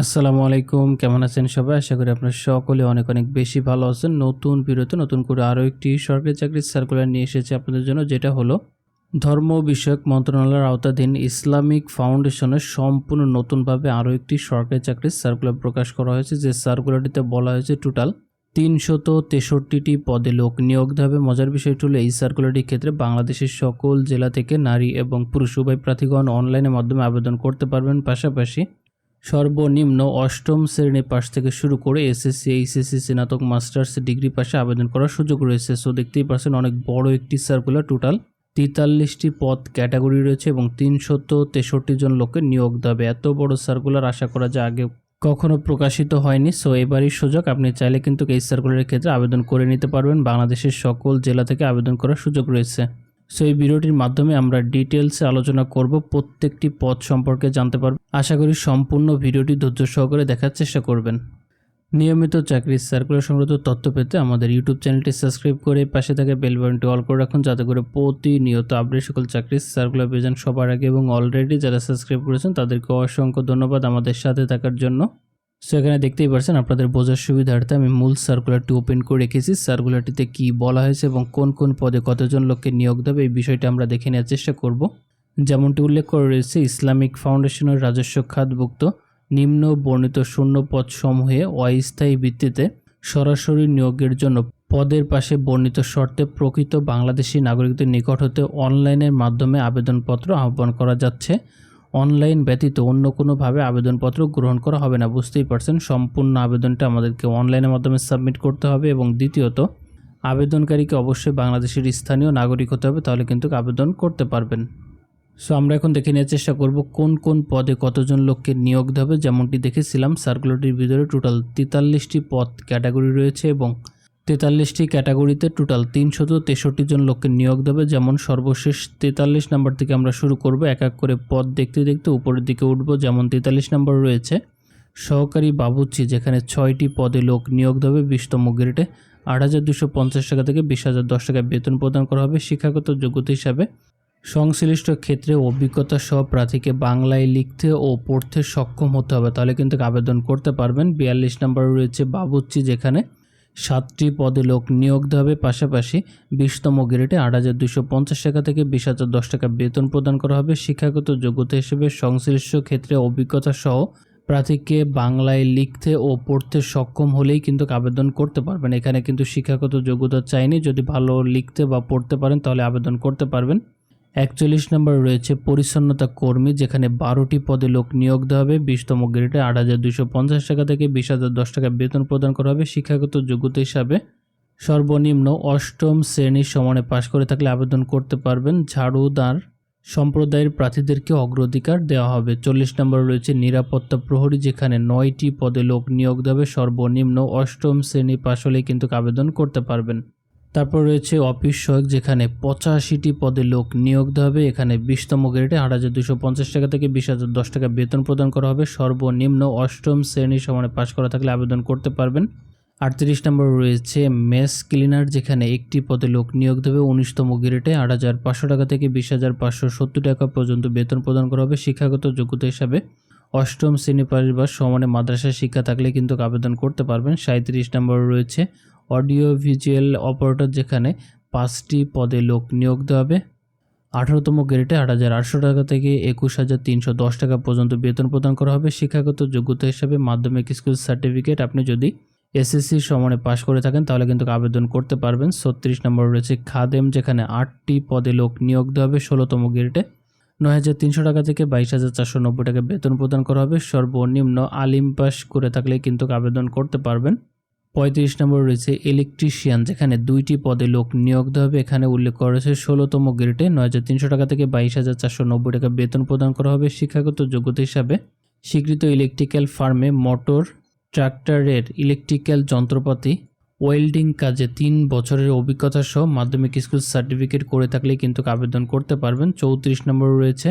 আসসালামু আলাইকুম। কেমন আছেন সবাই? আশা করি আপনারা সকলে অনেক অনেক বেশি ভালো আছেন। নতুন বিরতি নতুন করে আরও একটি সরকারি চাকরির সার্কুলার নিয়ে এসেছে আপনাদের জন্য, যেটা হলো ধর্ম বিষয়ক মন্ত্রণালয়ের আওতাধীন ইসলামিক ফাউন্ডেশনের সম্পূর্ণ নতুনভাবে আরও একটি সরকারি চাকরির সার্কুলার প্রকাশ করা হয়েছে। যে সার্কুলারটিতে বলা হয়েছে টোটাল তিনশত তেষট্টিটি পদে লোক নিয়োগ হবে। মজার বিষয়টি হলো এই সার্কুলারটির ক্ষেত্রে বাংলাদেশের সকল জেলা থেকে নারী এবং পুরুষ উভয় প্রার্থীগণ অনলাইনের মাধ্যমে আবেদন করতে পারবেন। পাশাপাশি সর্বনিম্ন অষ্টম শ্রেণি পাশ থেকে শুরু করে এসএসসি এইচএসসি স্নাতক, মাস্টার্স ডিগ্রি পাশে আবেদন করার সুযোগ রয়েছে। সো দেখতেই পাচ্ছেন অনেক বড় একটি সার্কুলার টোটাল তেতাল্লিশটি পদ ক্যাটাগরি রয়েছে এবং তিনশত তেষট্টি জন লোককে নিয়োগ দেবে। এত বড় সার্কুলার আশা করা যায় আগে কখনো প্রকাশিত হয়নি। সো এবারই সুযোগ, আপনি চাইলে কিন্তু এই সার্কুলারের ক্ষেত্রে আবেদন করে নিতে পারবেন। বাংলাদেশের সকল জেলা থেকে আবেদন করার সুযোগ রয়েছে। সো এই ভিডিওটির মাধ্যমে আমরা ডিটেলসে আলোচনা করব, প্রত্যেকটি পদ সম্পর্কে জানতে পারব। আশা করি সম্পূর্ণ ভিডিওটি ধৈর্য সহকারে দেখার চেষ্টা করবেন। নিয়মিত চাকরির সার্কুলার সংক্রান্ত তথ্য পেতে আমাদের ইউটিউব চ্যানেলটি সাবস্ক্রাইব করে পাশে থাকা বেল বাটনটি অল করে রাখুন, যাতে করে প্রতিনিয়ত আপডেট সকল চাকরির সার্কুলার পেয়ে যান সবার আগে এবং অলরেডি যারা সাবস্ক্রাইব করেছেন, তাদেরকে অসংখ্য ধন্যবাদ আমাদের সাথে থাকার জন্য। সো এখানে দেখতেই পারছেন আপনাদের বোঝার সুবিধার্থে আমি মূল সার্কুলারটি ওপেন করে রেখেছি। সার্কুলারটিতে কি বলা হয়েছে এবং কোন কোন পদে কতজন লোককে নিয়োগ দেবে এই বিষয়টা আমরা দেখে নেওয়ার চেষ্টা করব। যেমনটি উল্লেখ করা রয়েছে, ইসলামিক ফাউন্ডেশনের রাজস্ব খাতভুক্ত, নিম্ন বর্ণিত শূন্য পদ সমূহে অস্থায়ী ভিত্তিতে সরাসরি নিয়োগের জন্য পদের পাশে বর্ণিত শর্তে প্রকৃত বাংলাদেশি নাগরিকদের নিকট হতে অনলাইনের মাধ্যমে আবেদনপত্র আহ্বান করা যাচ্ছে। অনলাইন ব্যতীত অন্য কোনোভাবে আবেদনপত্র গ্রহণ করা হবে না, বুঝতেই পারছেন? সম্পূর্ণ আবেদনটা আমাদেরকে অনলাইনের মাধ্যমে সাবমিট করতে হবে এবং দ্বিতীয়ত, আবেদনকারীকে অবশ্যই বাংলাদেশের স্থানীয় নাগরিক হতে হবে, তাহলে কিন্তু আবেদন করতে পারবেন। সো আমরা এখন দেখে নেওয়ার চেষ্টা করব কোন কোন পদে কতজন লোককে নিয়োগ হবে। যেমনটি দেখেছিলাম সার্কুলারটির ভিতরে টোটাল তেতাল্লিশটি পদ ক্যাটাগরি রয়েছে এবং তেতাল্লিশটি ক্যাটাগরিতে টোটাল তিনশত তেষট্টি জন লোককে নিয়োগ দেবে, যেমন সর্বশেষ তেতাল্লিশ নাম্বার থেকে আমরা শুরু করব, এক এক করে পদ দেখতে দেখতে উপরের দিকে উঠব, যেমন তেতাল্লিশ নম্বর রয়েছে। সহকারী বাবুচি যেখানে ছয়টি পদে লোক নিয়োগ দেবে, বিশতম গ্রেডে। আট হাজার দুশো পঞ্চাশ টাকা থেকে বিশ হাজার দশ টাকা বেতন প্রদান করা হবে শিক্ষাগত যোগ্যতা হিসাবে। সংশ্লিষ্ট ক্ষেত্রে অভিজ্ঞতা সহ প্রার্থীকে বাংলায় লিখতে ও পড়তে সক্ষম হতে হবে, তাহলে কিন্তু আবেদন করতে পারবেন। বিয়াল্লিশ নম্বর রয়েছে বাবুচ্চি যেখানে সাতটি পদে লোক নিয়োগ দেওয়া হবে। পাশাপাশি বিশতম গ্রেডে আট হাজার দুশো পঞ্চাশ টাকা থেকে বিশ হাজার দশ টাকা বেতন প্রদান করা হবে। শিক্ষাগত যোগ্যতা হিসেবে সংশ্লিষ্ট ক্ষেত্রে অভিজ্ঞতা সহ প্রার্থীকে বাংলায় লিখতে ও পড়তে সক্ষম হলেই কিন্তু আবেদন করতে পারবেন। এখানে কিন্তু শিক্ষাগত যোগ্যতা চাইনি। যদি ভালো লিখতে বা পড়তে পারেন তাহলে আবেদন করতে পারবেন। একচল্লিশ নম্বর রয়েছে পরিচ্ছন্নতা কর্মী, যেখানে বারোটি পদে লোক নিয়োগ দেওয়া হবে। বিশতম গ্রেডে আট হাজার দুশো পঞ্চাশ টাকা থেকে বিশ হাজার দশ টাকা বেতন প্রদান করা হবে। শিক্ষাগত যোগ্যতা হিসাবে সর্বনিম্ন অষ্টম শ্রেণির সমানে পাশ করে থাকলে আবেদন করতে পারবেন। ঝাড়ুদার সম্প্রদায়ের প্রার্থীদেরকে অগ্রাধিকার দেওয়া হবে। চল্লিশ নম্বর রয়েছে নিরাপত্তা প্রহরী, যেখানে নয়টি পদে লোক নিয়োগ দেবে সর্বনিম্ন অষ্টম শ্রেণি পাশ হলেই কিন্তু আবেদন করতে পারবেন। তারপর রয়েছে অফিস সহায়ক, যেখানে পঁচাশিটি পদে লোক নিয়োগ দেওয়া হবে। এখানে বিশতম গ্রেডে আট হাজার দুশো পঞ্চাশ টাকা থেকে বিশ হাজার দশ টাকা বেতন প্রদান করা হবে। সর্বনিম্ন অষ্টম শ্রেণির সমানে পাশ করা থাকলে আবেদন করতে পারবেন। আটত্রিশ নম্বর রয়েছে মেস ক্লিনার, যেখানে একটি পদে লোক নিয়োগ দেবে। উনিশতম গ্রেডে আট হাজার পাঁচশো টাকা থেকে বিশ হাজার পাঁচশো সত্তর টাকা পর্যন্ত বেতন প্রদান করা হবে শিক্ষাগত যোগ্যতা হিসাবে। অষ্টম শ্রেণি পাশ বা সমানে মাদ্রাসা শিক্ষা থাকলে কিন্তু আবেদন করতে পারবেন। সাঁত্রিশ নম্বর রয়েছে অডিও ভিজুয়াল অপারেটর যেখানে পাঁচটি পদে লোক নিয়োগ দেওয়া হবে। আঠারোতম গ্রেডে আট হাজার আটশো টাকা থেকে একুশ হাজার তিনশো দশ টাকা পর্যন্ত বেতন প্রদান করা হবে। শিক্ষাগত যোগ্যতা হিসাবে মাধ্যমিক স্কুল সার্টিফিকেট আপনি যদি এসএসসি সমানে পাশ করে থাকেন, তাহলে কিন্তু আবেদন করতে পারবেন। ছত্রিশ নম্বর রয়েছে খাদেম, যেখানে আটটি পদে লোক নিয়োগ দেওয়া হবে ষোলোতম গ্রেডে। নয় হাজার তিনশো টাকা থেকে বাইশ হাজার চারশো নব্বই টাকা বেতন প্রদান করা হবে। সর্বনিম্ন আলিম পাস করে থাকলে কিন্তু আবেদন করতে পারবেন। পঁয়ত্রিশ নম্বর রয়েছে ইলেকট্রিশিয়ান যেখানে দুইটি পদে লোক নিয়োগ দেওয়া হবে। এখানে উল্লেখ করা রয়েছে ষোলোতম গ্রেডে নয় হাজার তিনশো টাকা থেকে বাইশ হাজার চারশো নব্বই টাকা বেতন প্রদান করা হবে শিক্ষাগত যোগ্যতা হিসাবে। স্বীকৃত ইলেকট্রিক্যাল ফার্মে মোটর ট্রাক্টরের ইলেকট্রিক্যাল যন্ত্রপাতি ওয়েল্ডিং কাজে তিন বছরের অভিজ্ঞতা সহ মাধ্যমিক স্কুল সার্টিফিকেট করে থাকলে কিন্তু আবেদন করতে পারবেন। চৌত্রিশ নম্বর রয়েছে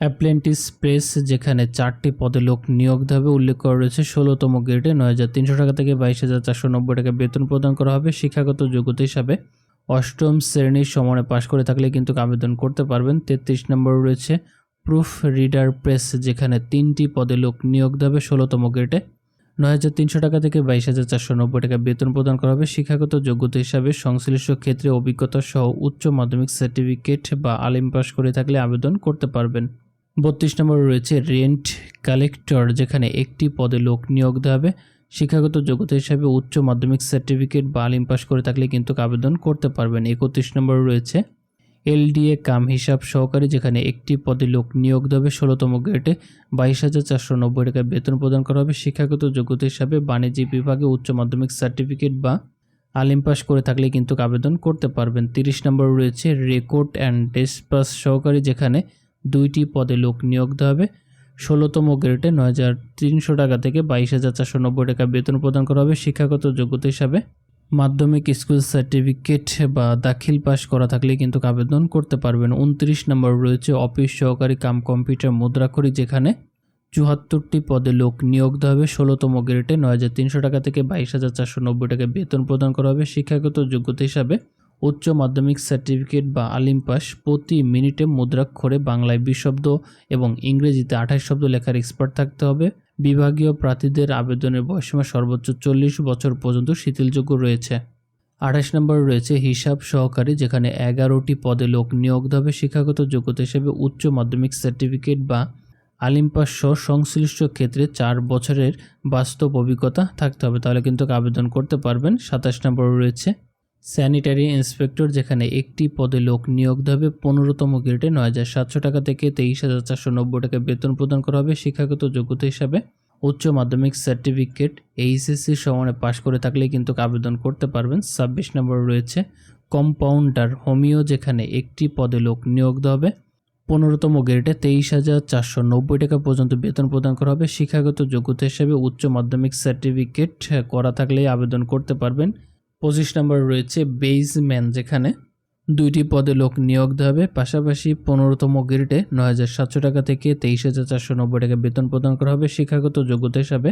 অ্যাপ্রেন্টিস প্রেস, যেখানে চারটি পদে লোক নিয়োগ দেবে উল্লেখ করা রয়েছে, ষোলোতম গ্রেডে নয় হাজার তিনশো টাকা থেকে বাইশ হাজার চারশো নব্বই টাকা বেতন প্রদান করা হবে। শিক্ষাগত যোগ্যতা হিসাবে অষ্টম শ্রেণির সমানে পাশ করে থাকলে কিন্তু আবেদন করতে পারবেন। তেত্রিশ নম্বর রয়েছে প্রুফ রিডার প্রেস, যেখানে তিনটি পদে লোক নিয়োগ দেবে ষোলোতম গ্রেডে নয় হাজার তিনশো টাকা থেকে বাইশ হাজার চারশো নব্বই টাকা বেতন প্রদান করা হবে। শিক্ষাগত যোগ্যতা হিসাবে সংশ্লিষ্ট ক্ষেত্রে অভিজ্ঞতা সহ উচ্চ মাধ্যমিক সার্টিফিকেট বা আলিম পাস করে থাকলে আবেদন করতে পারবেন। বত্রিশ নম্বর রয়েছে রেন্ট কালেক্টর যেখানে একটি পদে লোক নিয়োগ দেওয়া হবে। শিক্ষাগত যোগ্যতা হিসাবে উচ্চ মাধ্যমিক সার্টিফিকেট বা আলিম পাস করে থাকলে কিন্তু আবেদন করতে পারবেন। একত্রিশ নম্বর রয়েছে এলডিএ কাম হিসাব সহকারী, যেখানে একটি পদে লোক নিয়োগ দেবে ষোলোতম গ্রেডে বাইশ হাজার চারশো নব্বই টাকা বেতন প্রদান করা হবে। শিক্ষাগত যোগ্যতা হিসাবে বাণিজ্যিক বিভাগে উচ্চ মাধ্যমিক সার্টিফিকেট বা আলিম পাস করে থাকলে কিন্তু আবেদন করতে পারবেন। তিরিশ নম্বর রয়েছে রেকর্ড অ্যান্ড ডেসপাস সহকারী, যেখানে দুইটি পদে লোক নিয়োগ দেওয়া হবে। ষোলোতম গ্রেডে নয় হাজার তিনশো টাকা থেকে বাইশ হাজার চারশো নব্বই টাকা বেতন প্রদান করা হবে শিক্ষাগত যোগ্যতা হিসাবে। মাধ্যমিক স্কুল সার্টিফিকেট বা দাখিল পাশ করা থাকলে কিন্তু আবেদন করতে পারবেন। উনত্রিশ নম্বর রয়েছে অফিস সহকারী কাম কম্পিউটার মুদ্রাক্ষরী যেখানে চুয়াত্তরটি পদে লোক নিয়োগ দেওয়া হবে। ষোলোতম গ্রেডে নয় হাজার তিনশো টাকা থেকে বাইশ হাজার চারশো নব্বই টাকা বেতন প্রদান করা হবে শিক্ষাগত যোগ্যতা হিসাবে। উচ্চ মাধ্যমিক সার্টিফিকেট বা আলিম পাস প্রতি মিনিটে মুদ্রাক্ষরে বাংলায় বিশ শব্দ এবং ইংরেজিতে আঠাশ শব্দ লেখার এক্সপার্ট থাকতে হবে। বিভাগীয় প্রার্থীদের আবেদনের বয়সীমা সর্বোচ্চ চল্লিশ বছর পর্যন্ত শিথিলযোগ্য রয়েছে। আঠাশ নম্বর রয়েছে হিসাব সহকারী, যেখানে এগারোটি পদে লোক নিয়োগ দেবে শিক্ষাগত যোগ্যতা হিসেবে উচ্চ মাধ্যমিক সার্টিফিকেট বা আলিম পাস সহ সংশ্লিষ্ট ক্ষেত্রে চার বছরের বাস্তব অভিজ্ঞতা থাকতে হবে। তাহলে কিন্তু আবেদন করতে পারবেন। সাতাশ নম্বর রয়েছে স্যানিটারি ইন্সপেক্টর, যেখানে একটি পদে লোক নিয়োগ দেবে পনেরোতম গ্রেডে নয় হাজার সাতশো টাকা থেকে তেইশ হাজার চারশো নব্বই টাকা বেতন প্রদান করা হবে শিক্ষাগত যোগ্যতা হিসাবে। উচ্চ মাধ্যমিক সার্টিফিকেট, এইচএসসি সমানে পাশ করে থাকলে কিন্তু আবেদন করতে পারবেন। ছাব্বিশ নম্বর রয়েছে কম্পাউন্ডার হোমিও, যেখানে একটি পদে লোক নিয়োগ হবে, পনেরোতম গ্রেডে তেইশ হাজার চারশো নব্বই টাকা পর্যন্ত বেতন প্রদান করা হবে। শিক্ষাগত যোগ্যতা হিসেবে উচ্চ মাধ্যমিক সার্টিফিকেট করা থাকলেই আবেদন করতে পারবেন। পঁচিশ নম্বর রয়েছে বেইজম্যান যেখানে দুইটি পদে লোক নিয়োগ দেওয়া হবে। পাশাপাশি পনেরোতম গ্রেডে নয় হাজার সাতশো টাকা থেকে তেইশ হাজার চারশো নব্বই টাকা বেতন প্রদান করা হবে। শিক্ষাগত যোগ্যতা হিসাবে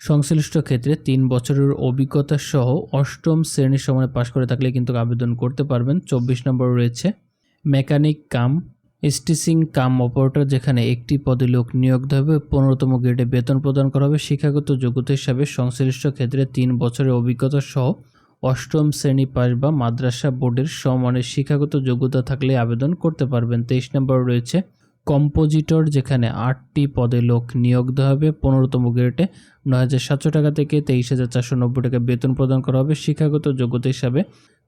সংশ্লিষ্ট ক্ষেত্রে তিন বছরের অভিজ্ঞতা সহ অষ্টম শ্রেণির সময় পাশ করে থাকলে কিন্তু আবেদন করতে পারবেন। চব্বিশ নম্বর রয়েছে মেকানিক কাম, স্টিচিং কাম অপারেটর, যেখানে একটি পদে লোক নিয়োগ দেওয়া হবে। পনেরোতম গ্রেডে বেতন প্রদান করা হবে। শিক্ষাগত যোগ্যতা হিসাবে সংশ্লিষ্ট ক্ষেত্রে তিন বছরের অভিজ্ঞতা সহ অষ্টম শ্রেণি পাস বা মাদ্রাসা বোর্ডের সমানের শিক্ষাগত যোগ্যতা থাকলে আবেদন করতে পারবেন। তেইশ নম্বর রয়েছে, কম্পোজিটর, যেখানে আটটি পদে লোক নিয়োগ দেওয়া হবে, পনেরোতম গ্রেডে নয় হাজার সাতশো টাকা থেকে তেইশ হাজার চারশো নব্বই টাকা বেতন প্রদান করা হবে। শিক্ষাগত যোগ্যতা হিসাবে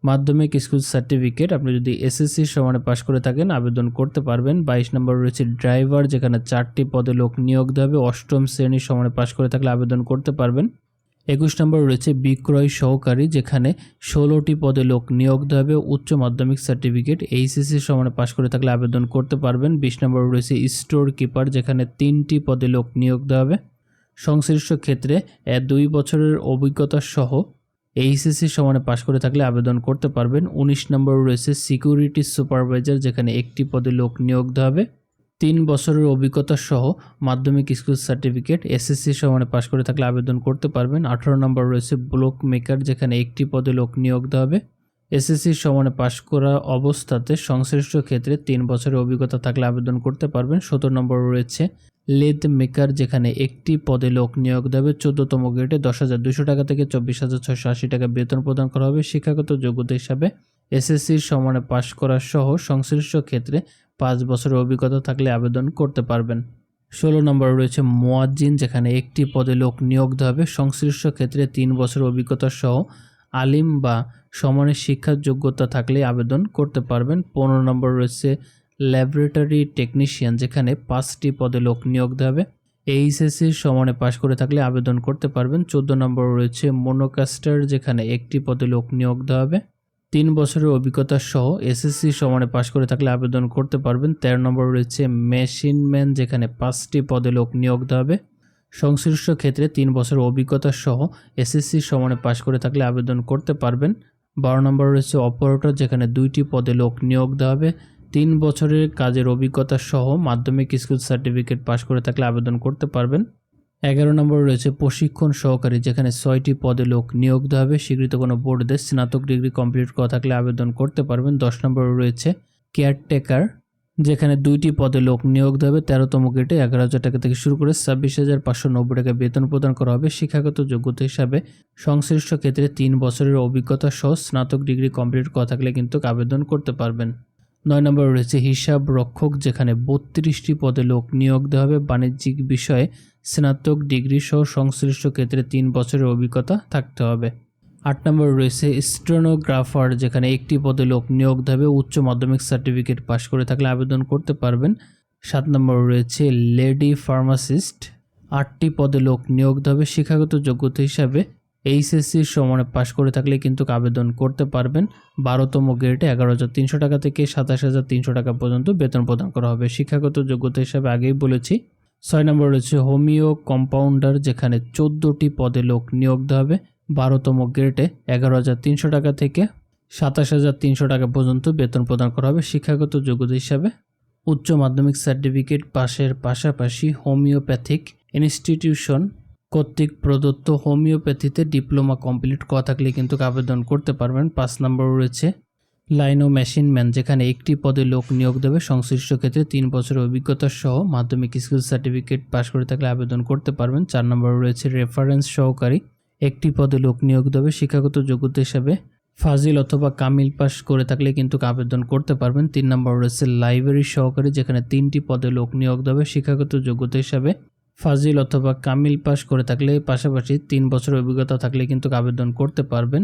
মাধ্যমিক স্কুল সার্টিফিকেট, আপনি যদি এসএসসি সমানে পাশ করে থাকেন, আবেদন করতে পারবেন। বাইশ নম্বর রয়েছে, ড্রাইভার, যেখানে চারটি পদে লোক নিয়োগ দেওয়া হবে, অষ্টম শ্রেণি সমানে পাশ করে থাকলে আবেদন করতে পারবেন। একুশ নম্বর রয়েছে বিক্রয় সহকারী, যেখানে ষোলোটি পদে লোক নিয়োগ দেওয়া হবে। উচ্চ মাধ্যমিক সার্টিফিকেট, এইচএসসি সমানে পাশ করে থাকলে আবেদন করতে পারবেন। বিশ নম্বর রয়েছে স্টোর কিপার, যেখানে তিনটি পদে লোক নিয়োগ দেওয়া হবে। সংশ্লিষ্ট ক্ষেত্রে দুই বছরের অভিজ্ঞতা সহ এইচএসসি সমানে পাশ করে থাকলে আবেদন করতে পারবেন। উনিশ নম্বর রয়েছে সিকিউরিটি সুপারভাইজার, যেখানে একটি পদে লোক নিয়োগ দেওয়া হবে। তিন বছরের অভিজ্ঞতা সহ মাধ্যমিক স্কুল সার্টিফিকেট এসএসসি সমানে পাশ করে থাকলে আবেদন করতে পারবেন। আঠারো নম্বর রয়েছে ব্লক মেকার যেখানে একটি পদে লোক নিয়োগ দেওয়া হবে। এসএসসি সমানে পাশ করা অবস্থাতে সংশ্লিষ্ট ক্ষেত্রে তিন বছরের অভিজ্ঞতা থাকলে আবেদন করতে পারবেন। সতেরো নম্বর রয়েছে লেদ মেকার, যেখানে একটি পদে লোক নিয়োগ দেবে। চোদ্দতম গ্রেডে দশ হাজার দুশো টাকা থেকে চব্বিশ হাজার ছয়শো আশি টাকা বেতন প্রদান করা হবে। শিক্ষাগত যোগ্যতা হিসাবে এসএসসির সমানে পাশ করা সহ সংশ্লিষ্ট ক্ষেত্রে পাঁচ বছরের অভিজ্ঞতা থাকলে আবেদন করতে পারবেন। ষোলো নম্বর রয়েছে মোয়াজ্জিন, যেখানে একটি পদে লোক নিয়োগ হবে সংশ্লিষ্ট ক্ষেত্রে তিন বছরের অভিজ্ঞতা সহ আলিম বা সমানের শিক্ষার যোগ্যতা থাকলে আবেদন করতে পারবেন। পনেরো নম্বর রয়েছে ল্যাবরেটরি টেকনিশিয়ান, যেখানে পাঁচটি পদে লোক নিয়োগ দেওয়া হবে। এইচএসসির সমানে পাশ করে থাকলে আবেদন করতে পারবেন। চোদ্দ নম্বর রয়েছে মোনোকাস্টার, যেখানে একটি পদে লোক নিয়োগ দেওয়া হবে। তিন বছরের অভিজ্ঞতা সহ এসএসসি সমানে পাশ করে থাকলে আবেদন করতে পারবেন। তেরো নম্বর রয়েছে মেশিনম্যান, যেখানে পাঁচটি পদে লোক নিয়োগ দেওয়া হবে। সংশ্লিষ্ট ক্ষেত্রে তিন বছরের অভিজ্ঞতা সহ এসএসসি সমানে পাশ করে থাকলে আবেদন করতে পারবেন। বারো নম্বর রয়েছে অপারেটর, যেখানে দুইটি পদে লোক নিয়োগ দেওয়া হবে। তিন বছরের কাজের অভিজ্ঞতা সহ মাধ্যমিক স্কুল সার্টিফিকেট পাশ করে থাকলে আবেদন করতে পারবেন। এগারো নম্বর রয়েছে প্রশিক্ষণ সহকারী, যেখানে ছয়টি পদে লোক নিয়োগ দেওয়া হবে। স্বীকৃত কোনো বোর্ডে স্নাতক ডিগ্রি কমপ্লিট করা থাকলে আবেদন করতে পারবেন। দশ নম্বর রয়েছে কেয়ারটেকার যেখানে দুইটি পদে লোক নিয়োগ দেবে, তেরোতম গেটে এগারো হাজার টাকা থেকে শুরু করে ছাব্বিশ হাজার পাঁচশো নব্বই টাকা বেতন প্রদান করা হবে। শিক্ষাগত যোগ্যতা হিসাবে সংশ্লিষ্ট ক্ষেত্রে তিন বছরের অভিজ্ঞতা সহ স্নাতক ডিগ্রি কমপ্লিট করা থাকলে কিন্তু আবেদন করতে পারবেন। নয় নম্বর রয়েছে হিসাব রক্ষক, যেখানে বত্রিশটি পদে লোক নিয়োগ দেওয়া হবে। বাণিজ্যিক বিষয়ে স্নাতক ডিগ্রি সহ সংশ্লিষ্ট ক্ষেত্রে তিন বছরের অভিজ্ঞতা থাকতে হবে। আট নম্বর রয়েছে স্টেনোগ্রাফার, যেখানে একটি পদে লোক নিয়োগ দেবে, উচ্চ মাধ্যমিক সার্টিফিকেট পাশ করে থাকলে আবেদন করতে পারবেন। সাত নম্বর রয়েছে লেডি ফার্মাসিস্ট, আটটি পদে লোক নিয়োগ দেবে, শিক্ষাগত যোগ্যতা হিসাবে এইচএসসির সমানে পাশ করে থাকলে কিন্তু আবেদন করতে পারবেন। বারোতম গ্রেডে এগারো হাজার তিনশো টাকা থেকে সাতাশ হাজার তিনশো টাকা পর্যন্ত বেতন প্রদান করা হবে। শিক্ষাগত যোগ্যতা হিসাবে আগেই বলেছি। ছয় নম্বর রয়েছে হোমিও কম্পাউন্ডার, যেখানে চোদ্দোটি পদে লোক নিয়োগ দেওয়া হবে। বারোতম গ্রেডে এগারো হাজার তিনশো টাকা থেকে সাতাশ হাজার তিনশো টাকা পর্যন্ত বেতন প্রদান করা হবে শিক্ষাগত যোগ্যতা হিসাবে। উচ্চ মাধ্যমিক সার্টিফিকেট পাশের পাশাপাশি হোমিওপ্যাথিক ইনস্টিটিউশন কর্তৃক প্রদত্ত হোমিওপ্যাথিতে ডিপ্লোমা কমপ্লিট করা থাকলে কিন্তু আবেদন করতে পারবেন। পাঁচ নম্বর রয়েছে লাইন ও মেশিন ম্যান, যেখানে একটি পদে লোক নিয়োগ দেবে। সংশ্লিষ্ট ক্ষেত্রে তিন বছরের অভিজ্ঞতা সহ মাধ্যমিক স্কুল সার্টিফিকেট পাশ করে থাকলে আবেদন করতে পারবেন। চার নম্বর রয়েছে রেফারেন্স সহকারী। একটি পদে লোক নিয়োগ দেবে, শিক্ষাগত যোগ্যতা হিসাবে ফাজিল অথবা কামিল পাস করে থাকলে কিন্তু আবেদন করতে পারবেন। তিন নম্বর রয়েছে লাইব্রেরি সহকারী, যেখানে তিনটি পদে লোক নিয়োগ দেবে, শিক্ষাগত যোগ্যতা হিসাবে ফাজিল অথবা কামিল পাস করে থাকলে পাশাপাশি তিন বছর অভিজ্ঞতা থাকলে কিন্তু আবেদন করতে পারবেন।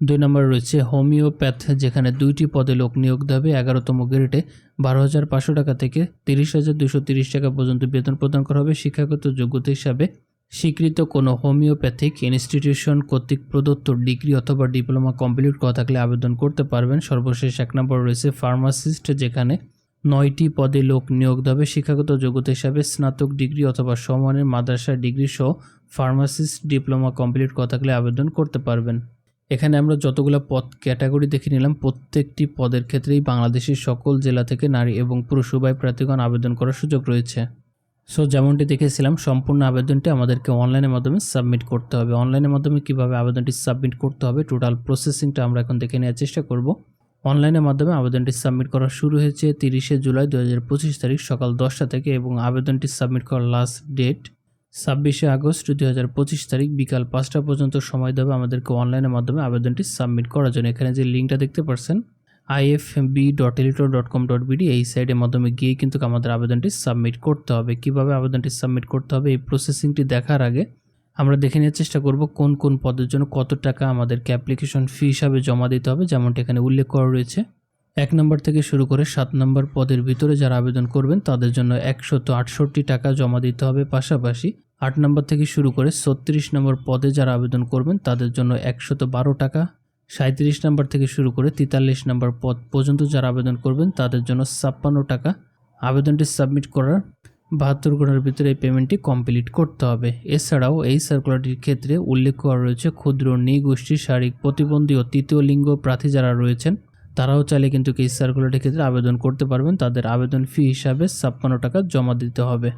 দুই নম্বর রয়েছে হোমিওপ্যাথ, যেখানে দুইটি পদে লোক নিয়োগ দেবে, এগারোতম গ্রেডে বারো হাজার পাঁচশো টাকা থেকে তিরিশ হাজার দুশো তিরিশ টাকা পর্যন্ত বেতন প্রদান করা হবে। শিক্ষাগত যোগ্যতা হিসাবে স্বীকৃত কোনো হোমিওপ্যাথিক ইনস্টিটিউশন কর্তৃক প্রদত্ত ডিগ্রি অথবা ডিপ্লোমা কমপ্লিট করা থাকলে আবেদন করতে পারবেন। সর্বশেষ এক নম্বর রয়েছে ফার্মাসিস্ট, যেখানে নয়টি পদে লোক নিয়োগ দেবে। শিক্ষাগত যোগ্যতা হিসাবে স্নাতক ডিগ্রি অথবা সমানের মাদ্রাসার ডিগ্রি সহ ফার্মাসিস্ট ডিপ্লোমা কমপ্লিট করা থাকলে আবেদন করতে পারবেন। এখানে আমরা যতগুলো পদ ক্যাটাগরি দেখে নিলাম, প্রত্যেকটি পদের ক্ষেত্রেই বাংলাদেশের সকল জেলা থেকে নারী এবং পুরুষ উভয় প্রার্থীগণ আবেদন করার সুযোগ রয়েছে। সো যেমনটি দেখেছিলাম, সম্পূর্ণ আবেদনটি আমাদেরকে অনলাইনের মাধ্যমে সাবমিট করতে হবে। অনলাইনের মাধ্যমে কীভাবে আবেদনটি সাবমিট করতে হবে টোটাল প্রসেসিংটা আমরা এখন দেখে নেওয়ার চেষ্টা করব। অনলাইনের মাধ্যমে আবেদনটি সাবমিট করা শুরু হয়েছে তিরিশে জুলাই দু হাজার পঁচিশ তারিখ সকাল দশটা থেকে এবং আবেদনটি সাবমিট করার লাস্ট ডেট ছাব্বিশে আগস্ট দু হাজার পঁচিশ তারিখ বিকাল পাঁচটা পর্যন্ত সময় দেবে আমাদেরকে অনলাইনের মাধ্যমে আবেদনটি সাবমিট করার জন্য। এখানে যে লিঙ্কটা দেখতে পাচ্ছেন IFB dot elito dot com dot BD এই সাইটের মাধ্যমে গিয়ে কিন্তু আমাদের আবেদনটি সাবমিট করতে হবে। কীভাবে আবেদনটি সাবমিট করতে হবে, এই প্রসেসিংটি দেখার আগে আমরা দেখে নেওয়ার চেষ্টা করব কোন কোন পদের জন্য কত টাকা আমাদেরকে অ্যাপ্লিকেশন ফি হিসাবে জমা দিতে হবে, যেমনটি এখানে উল্লেখ করা রয়েছে। এক নম্বর থেকে শুরু করে সাত নম্বর পদের ভিতরে যারা আবেদন করবেন, তাদের জন্য একশত আটষট্টি টাকা জমা দিতে হবে পাশাপাশি আট নম্বর থেকে শুরু করে ছত্রিশ নম্বর পদে যারা আবেদন করবেন, তাদের জন্য একশত বারো টাকা সাঁত্রিশ নম্বর থেকে শুরু করে তেতাল্লিশ নম্বর পদ পর্যন্ত যারা আবেদন করবেন, তাদের জন্য ছাপ্পান্ন টাকা আবেদনটি সাবমিট করার বাহাত্তর ঘণ্টার ভিতরে এই পেমেন্টটি কমপ্লিট করতে হবে। এছাড়াও এই সার্কুলারটির ক্ষেত্রে উল্লেখ করা রয়েছে, ক্ষুদ্র, নৃগোষ্ঠী, শারীরিক প্রতিবন্ধী ও তৃতীয় লিঙ্গ প্রার্থী যারা রয়েছেন, তারাও চাইলে কিন্তু এই সার্কুলারটির ক্ষেত্রে আবেদন করতে পারবেন। তাদের আবেদন ফি হিসাবে ছাপ্পান্ন টাকা জমা দিতে হবে।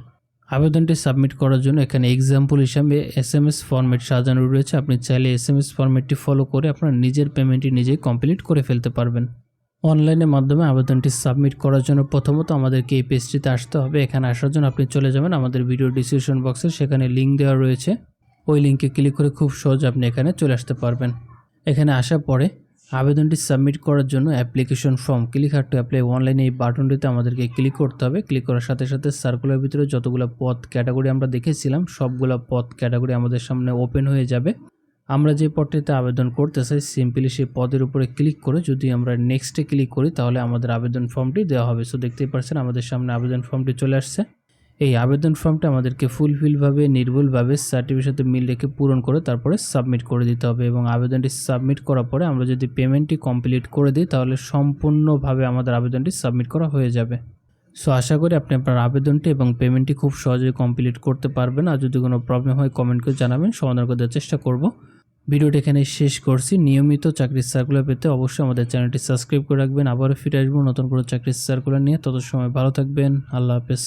আবেদনটি সাবমিট করার জন্য এখানে এক্সাম্পল হিসাবে এস এম এস ফর্মেট সাজানো রয়েছে। আপনি চাইলে এস এম এস ফর্মেটটি ফলো করে আপনার নিজের পেমেন্টটি নিজেই কমপ্লিট করে ফেলতে পারবেন। অনলাইনের মাধ্যমে আবেদনটি সাবমিট করার জন্য প্রথমত আমাদেরকে এই পেজটিতে আসতে হবে। এখানে আসার জন্য আপনি চলে যাবেন আমাদের ভিডিও ডিসক্রিপশন বক্সে সেখানে লিঙ্ক দেওয়া রয়েছে। ওই লিঙ্কে ক্লিক করে খুব সহজ আপনি এখানে চলে আসতে পারবেন। এখানে আসার পরে আবেদনটি সাবমিট করার জন্য application form click here to apply অনলাইনে এই বাটনটিতে আমাদেরকে ক্লিক করতে হবে। ক্লিক করার সাথে সাথে সার্কুলার ভিতরে যতগুলো পথ ক্যাটাগরি আমরা দেখেছিলাম, সবগুলো পথ ক্যাটাগরি আমাদের সামনে ওপেন হয়ে যাবে। আমরা যে পদটিতে আবেদন করতে চাই সিম্পলি সেই পদের উপরে ক্লিক করে যদি আমরা নেক্সটে ক্লিক করি, তাহলে আমাদের আবেদন ফর্মটি দেওয়া হবে। সো দেখতেই পাচ্ছেন আমাদের সামনে আবেদন ফর্মটি চলে আসছে। এই আবেদন ফর্মটা আমাদেরকে ফুলফিলভাবে, নির্ভুলভাবে সার্টিফিকেট সাথে মিল রেখে পূরণ করে তারপরে সাবমিট করে দিতে হবে এবং আবেদনটি সাবমিট করার পরে আমরা যদি পেমেন্টটি কমপ্লিট করে দিই তাহলে সম্পূর্ণভাবে আমাদের আবেদনটি সাবমিট করা হয়ে যাবে। সো আশা করি আপনি আপনার আবেদনটি এবং পেমেন্টটি খুব সহজেই কমপ্লিট করতে পারবেন। আর যদি কোনো প্রবলেম হয় কমেন্ট করে জানাবেন, সমাধান করে দেওয়ার চেষ্টা করব। ভিডিওটি এখানে শেষ করছি। নিয়মিত চাকরির সার্কুলার পেতে অবশ্যই আমাদের চ্যানেলটি সাবস্ক্রাইব করে রাখবেন। আবারও ফিরে আসব নতুন কোনো চাকরির সার্কুলার নিয়ে। তত সময় ভালো থাকবেন। আল্লাহ হাফেজ।